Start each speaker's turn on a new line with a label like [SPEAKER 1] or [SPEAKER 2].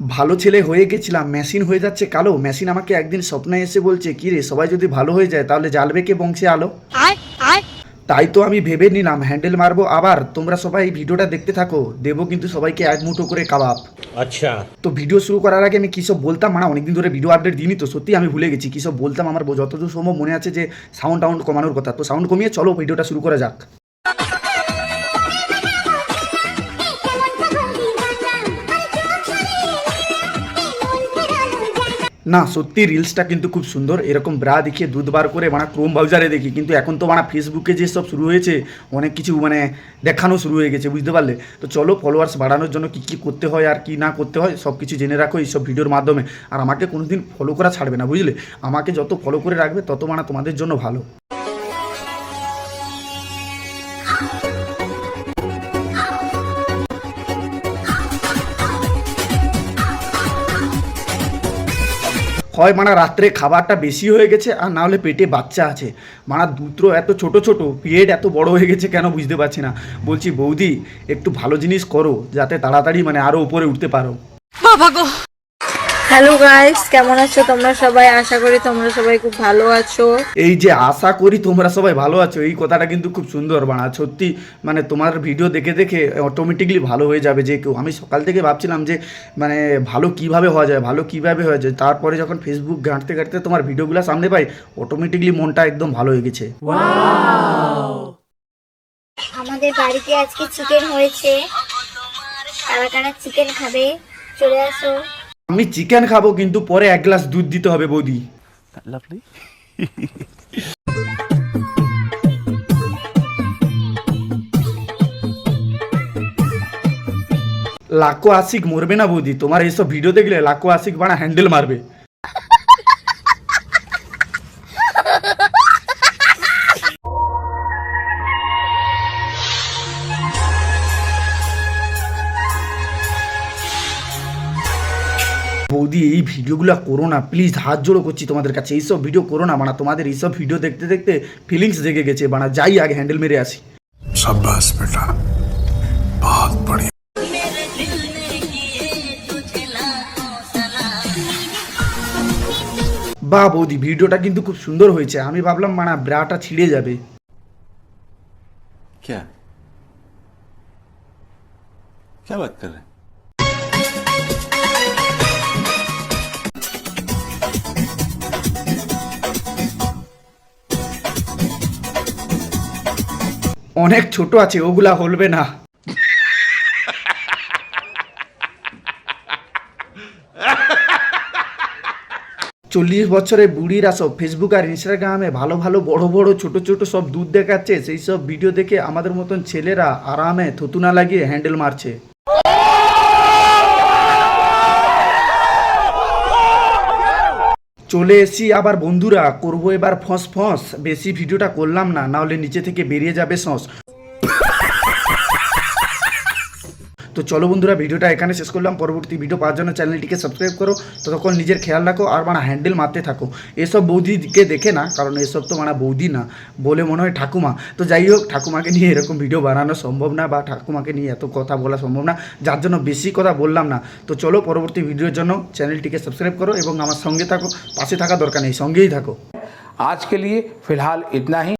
[SPEAKER 1] ভালো ছেলে হয়ে গেছিলাম মেশিন হয়ে যাচ্ছে কালো মেশিন আমাকে একদিন স্বপ্নে এসে বলছে কি রে সবাই যদি ভালো হয়ে যায় তাহলে জ্বালবে কে বংশে আলো? তাই তো আমি ভেবে নিলাম হ্যান্ডেল মারবো আবার তোমরা সবাই ভিডিওটা দেখতে থাকো দেব কিন্তু সবাইকে এক মুঠো করে কাবাব।
[SPEAKER 2] আচ্ছা।
[SPEAKER 1] তো ভিডিও শুরু করার আগে আমি কিসব বলতাম? মানে অনেকদিন ধরে ভিডিও আপডেট দিইনি তো সত্যি আমি ভুলে গেছি কিসব বলতাম আমার যতদূর সম্ভব মনে আছে যে সাউন্ড টাউন্ড কমানোর কথা। তো সাউন্ড কমিয়ে চলো ভিডিওটা শুরু করা যাক। না, সত্যি রিলসটা কিন্তু খুব সুন্দর। এরকম ব্রা দেখিয়ে দুধ বার করে মানে ক্রোম ব্রাউজারে দেখি। কিন্তু এখন তো মানে ফেসবুকে যেসব শুরু হয়েছে, অনেক কিছু মানে দেখানো শুরু হয়ে গেছে, বুঝতে পারলে? তো চলো ফলোয়ার্স বাড়ানোর জন্য কী কী করতে হয় আর কি না করতে হয়, সব কিছু জেনে রাখো এইসব ভিডিওর মাধ্যমে। আর আমাকে কোনো দিন ফলো করা ছাড়বে না, বুঝলে? আমাকে যত ফলো করে রাখবে, তত মানে তোমাদের জন্য ভালো। হয় মানে রাত্রে খাবারটা বেশি হয়ে গেছে আর না হলে পেটে বাচ্চা আছে। মানে দুত্র এত ছোট ছোট, পেট এত বড় হয়ে গেছে কেন বুঝতে পারছি না। বলছি বৌদি, একটু ভালো জিনিস করো, যাতে তাড়াতাড়ি মানে আরও উপরে উঠতে পারো।
[SPEAKER 3] হ্যালো গাইস কেমন আছো? তোমরা সবাই? আশা করি তোমরা সবাই খুব ভালো আছো।
[SPEAKER 1] এই যে আশা করি তোমরা সবাই ভালো আছো এই কথাটা কিন্তু খুব সুন্দর বানা। সত্যি মানে তোমার ভিডিও দেখে দেখে অটোমেটিকলি ভালো হয়ে যাবে যে কেউ। আমি সকাল থেকে ভাবছিলাম যে মানে ভালো কীভাবে হওয়া যায় ভালো কীভাবে হওয়া যায়। তারপরে যখন ফেসবুক ঘাঁটতে ঘাঁটতে তোমার ভিডিওগুলো সামনে পাই অটোমেটিকলি মনটা একদম ভালো হয়ে গেছে।
[SPEAKER 4] আমাদের বাড়িতে আজকে চিকেন হয়েছে। কারা কারা চিকেন খাবে? চলে আসো।
[SPEAKER 1] আমি চিকেন খাব কিন্তু পরে এক গ্লাস দুধ দিতে হবে বৌদি। লাকো আশিক মরবে না বৌদি তোমার এইসব ভিডিও দেখলে লাকো আশিক বানা হ্যান্ডেল মারবে। বৌদি এই ভিডিওগুলো করো না। প্লিজ হাত জোড়ো করছি তোমাদের কাছে। এইসব ভিডিও করো না মানে তোমাদের এইসব ভিডিও দেখতে দেখতে ফিলিংস জেগে গেছে মানে যাই আগে হ্যান্ডেল মেরে আসি।
[SPEAKER 5] সাব্বাস বেটা। বহুত
[SPEAKER 1] বা বৌদি ভিডিওটা কিন্তু খুব সুন্দর হয়েছে। আমি ভাবলাম মানা ব্রাটা ছিঁড়ে যাবে।
[SPEAKER 6] ক্যা ক্যা বাত কর?
[SPEAKER 1] অনেক ছোট আছে, ওগুলা হলবে না। চল্লিশ বছরের বুড়িরা সব ফেসবুক আর ইনস্টাগ্রামে ভালো ভালো বড় বড় ছোট ছোট সব দুধ দেখাচ্ছে, সেই সব ভিডিও দেখে আমাদের মতন ছেলেরা আরামে থুতুনা লাগিয়ে হ্যান্ডেল মারছে। চলে এসি আবার বন্ধুরা, করব এবার ফস ফস। বেশি ভিডিওটা করলাম না, নাহলে নিচে থেকে বেরিয়ে যাবে সস। তো চলো বন্ধুরা ভিডিওটা এখানে শেষ করলাম পরবর্তী ভিডিও পাওয়ার জন্য চ্যানেলটিকে সাবস্ক্রাইব করো ততক্ষণ নিজের খেয়াল রাখো আর মানে হ্যান্ডেল মারতে থাকো এসব বৌদিকে দেখে না কারণ এসব তো মানে বৌদি না বলে মনে হয় ঠাকুমা তো যাই হোক ঠাকুমাকে নিয়ে এরকম ভিডিও বানানো সম্ভব না বা ঠাকুমাকে নিয়ে এত কথা বলা সম্ভব না যার জন্য বেশি কথা বললাম না তো চলো পরবর্তী ভিডিওর জন্য চ্যানেলটিকে সাবস্ক্রাইব করো এবং আমার সঙ্গে থাকো পাশে থাকা দরকার নেই সঙ্গেই থাকো
[SPEAKER 7] आज के लिए फिलहाल इतना ही